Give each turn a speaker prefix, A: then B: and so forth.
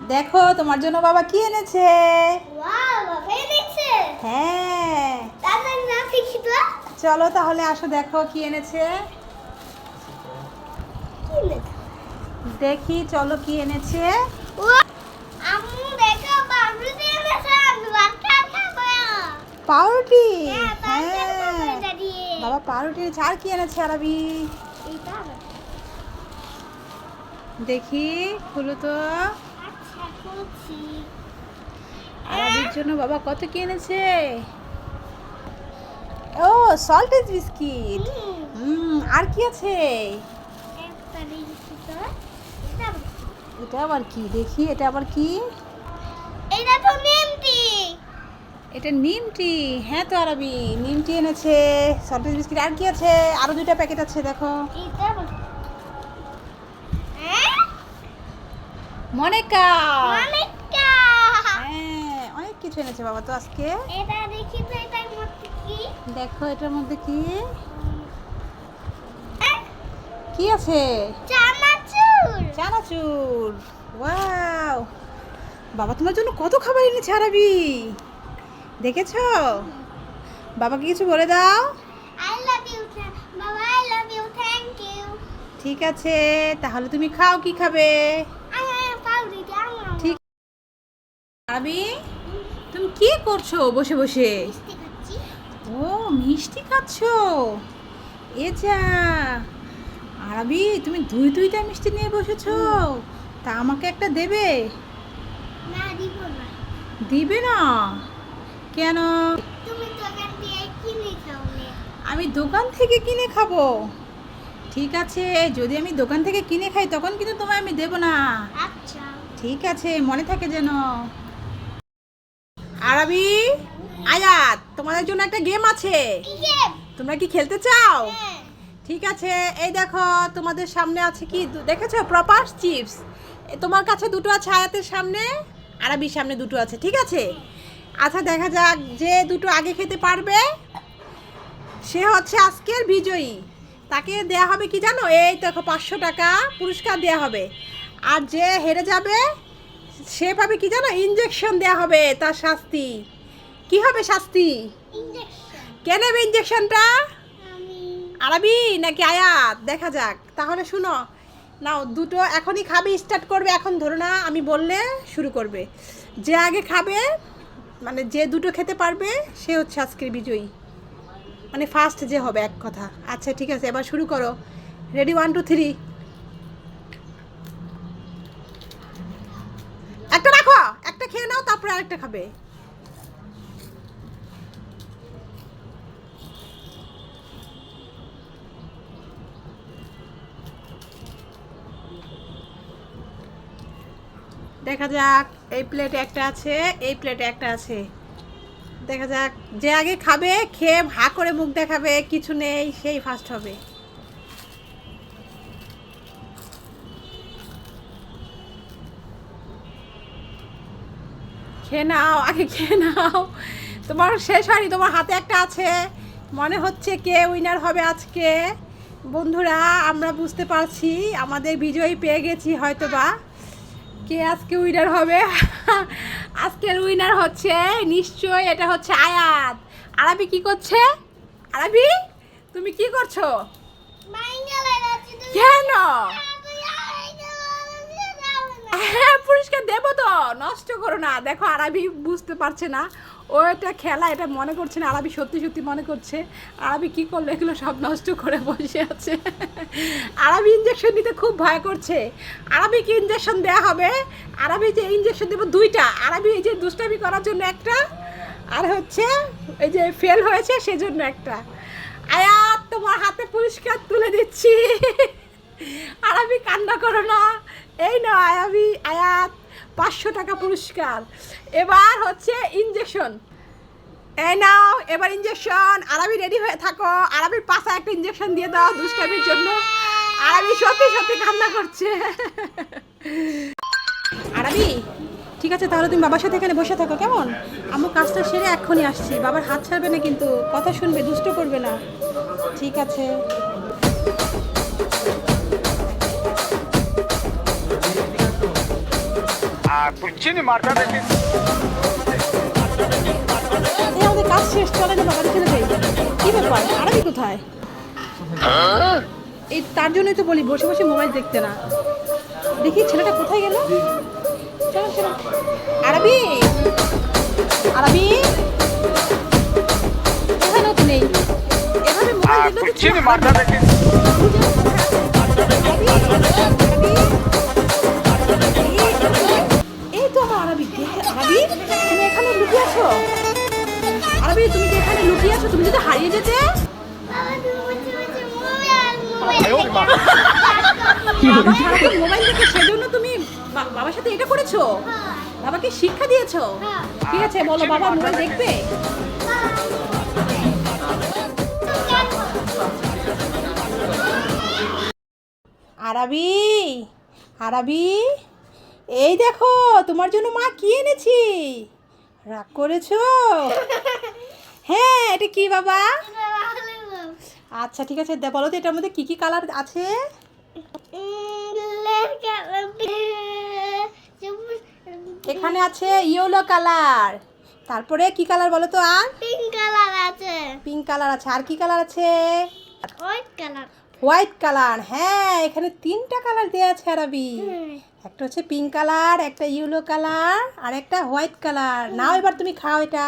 A: দেখো তোমার জন্য বাবা কি এনেছে? হ্যাঁ। চলো তাহলে আসো দেখো কি এনেছে। দেখি চলো কি এনেছে। পাউরুটি
B: হ্যাঁ
A: হ্যাঁ। বাবা পাউরুটি এনেছে আর কি এনেছে আরবি? দেখি খুলো তো। আরবির জন্য বাবা কত কি এনেছে? ও সল্টেজ বিস্কিট হুম আর কি আছে?
B: এটা
A: আবার কি? দেখি এটা আবার কি?
B: এটা তো নিমটি।
A: এটা নিমটি। হ্যাঁ তো আরবি। নিমটি এনেছে সল্টেজ বিস্কিট আর কি আছে? আরও দুইটা প্যাকেট আছে দেখো।
B: এটা
A: মনেকা।
B: অনেকটা
A: হ্যাঁ অনেক কিছু এনেছে বাবা তো আজকে।
B: এটা দেখি তো এটার মধ্যে কি?
A: দেখো এটার মধ্যে কি? কি আছে?
B: চানাচুর।
A: চানাচুর। ওয়াও। বাবা তোমার জন্য কত খাবার এনেছে আরবি? দেখেছ? বাবাকে কিছু বলে দাও।
B: আই লাভ ইউ বাবা I love you thank you
A: ঠিক আছে তাহলে তুমি খাও কি খাবে
B: আই আই পাউরি দাও
A: ঠিক আরবি তুমি কি করছ বসে বসে? ও মিষ্টি খাচ্ছো? এ যা। আরবি তুমি দুই দুইটা মিষ্টি নিয়ে বসেছো? তা আমাকে একটা দেবে?
B: দিবে না।
A: কেন? আমি দোকান থেকে কিনে খাব। ঠিক আছে যদি আমি দোকান থেকে কিনে খাই তখন কিন্তু তোমায় আমি দেবো না।
B: আচ্ছা।
A: ঠিক আছে মনে থাকে যেন। আরবি আয়াত তোমাদের জন্য একটা গেম আছে। তোমরা কি খেলতে চাও?
B: হ্যাঁ।
A: ঠিক আছে এই দেখো তোমাদের সামনে আছে কি? দেখেছ? প্রপার চিপস তোমার কাছে দুটো আছে আয়াতের সামনে আরবির সামনে দুটো আছে ঠিক আছে? আচ্ছা দেখা যাক যে দুটো আগে খেতে পারবে। সে হচ্ছে আজকের বিজয়ী। তাকে দেয়া হবে কি জানো? এই দেখো পাঁচশো টাকা পুরস্কার দেয়া হবে। আর যে হেরে যাবে সে পাবে কি জানো? ইঞ্জেকশন দেয়া হবে তার শাস্তি। কি হবে শাস্তি? কে নেবে ইঞ্জেকশনটা আরবি নাকি আয়াত? দেখা যাক। তাহলে শুনো। নাও দুটো এখনই খাবে স্টার্ট করবে। এখন ধরো না আমি বললে শুরু করবে। যে আগে খাবে মানে যে দুটো খেতে পারবে সে হচ্ছে আজকের বিজয়ী। মানে ফার্স্ট যে হবে এক কথা। আচ্ছা ঠিক আছে এবার শুরু করো। রেডি ওয়ান টু থ্রি একটা রাখো একটা খেয়ে নাও তারপরে আরেকটা খাবে দেখা যাক, এই প্লেটে একটা আছে, এই প্লেটে একটা আছে। দেখা যাক, যে আগে খাবে, খেয়ে হা করে মুখ দেখাবে, কিছু নেই, সেই ফার্স্ট হবে। খেয়ে নাও আগে খেয়ে নাও। তোমার শেষ হয়নি তোমার হাতে একটা আছে। মনে হচ্ছে কে উইনার হবে আজকে। বন্ধুরা আমরা বুঝতে পারছি আমাদের বিজয়ী পেয়ে গেছি হয়তো বা কে আজকে উইনার হবে? আজকের উইনার হচ্ছে নিশ্চয় এটা হচ্ছে আয়াত। আরবি কি করছে? আরবি তুমি কি করছ? কেন? পুরস্কার দেবো তো। নষ্ট করো না। দেখো, আরবি বুঝতে পারছে না। ও এটা খেলা, এটা মনে করছে না। আরবি সত্যি সত্যি মনে করছে। আরবি কি করল? এগুলো সব নষ্ট করে বসে আছে। আরবি ইঞ্জেকশন নিতে খুব ভয় করছে। আরবিকে ইঞ্জেকশন দেওয়া হবে? আরবি যে ইঞ্জেকশন দেবো দুইটা। আরবি এই যে দুষ্টামি করার জন্য একটা, আর হচ্ছে এই যে ফেল হয়েছে সেজন্য একটা। আয়াত, তোমার হাতে পুরস্কার তুলে দিচ্ছি। আরবি কান্না করো না। এই না আয়াবি আয়াত পাঁচশো টাকা পুরস্কার। এবার হচ্ছে ইঞ্জেকশন এই নাও, এবার ইঞ্জেকশন আরবি রেডি হয়ে, থাকো। আরবির পাশে একটা ইঞ্জেকশন দিয়ে দাও দুষ্টামির জন্য। আরবি সত্যি সত্যি কান্না করছে। আরবি ঠিক আছে, তাহলে তুমি বাবার সাথে এখানে বসে থাকো, কেমন? আমি কাজটা সেরে এক্ষুনি আসছি। বাবার হাত ছাড়বে না কিন্তু, কথা শুনবে, দুষ্ট করবে না। ঠিক আছে।
C: বুঝছিনি মারটা
A: দেখি। আমাদের কাজ শেষ চলে না বাড়ি চলে যাই। কি ব্যাপার? আরবি কোথায়? হ্যাঁ। এই তার জন্যই তো বলি বসে বসে মোবাইল দেখতে না। দেখি ছেলেটা কোথায় গেল? চলো চলো। আরবি? আরবি? এখানেও তো নেই। এভাবে মোবাইল দেখলে আছো? আরবি তুমি কি এখানে লুকিয়ে আছো? তুমি যদি হারিয়ে যেতে?
B: মোবাইল
A: দেখে সেজন্য তুমি বাবার সাথে এটা করেছ? বাবাকে শিক্ষা দিয়েছ। ঠিক আছে, বলো, বাবা মোবাইল দেখবে? আরবি আরবি, এই দেখো, তোমার জন্য মা কি এনেছি? রাগ করেছ? হ্যাঁ এটা কি বাবা? আচ্ছা ঠিক আছে দে- বলো তো এটার মধ্যে কি কি কালার আছে? এখানে আছে ইয়েলো কালার তারপরে কি কালার বলো তো আর?
B: পিঙ্ক কালার আছে।
A: পিঙ্ক কালার আছে। আর কি কালার আছে?
B: White colour
A: white colour. হ্যাঁ এখানে তিনটা কালার দেওয়া আছে আরবি। একটা হচ্ছে পিঙ্ক কালার একটা ইয়েলো কালার আর একটা হোয়াইট কালার। নাও এবার তুমি খাও এটা।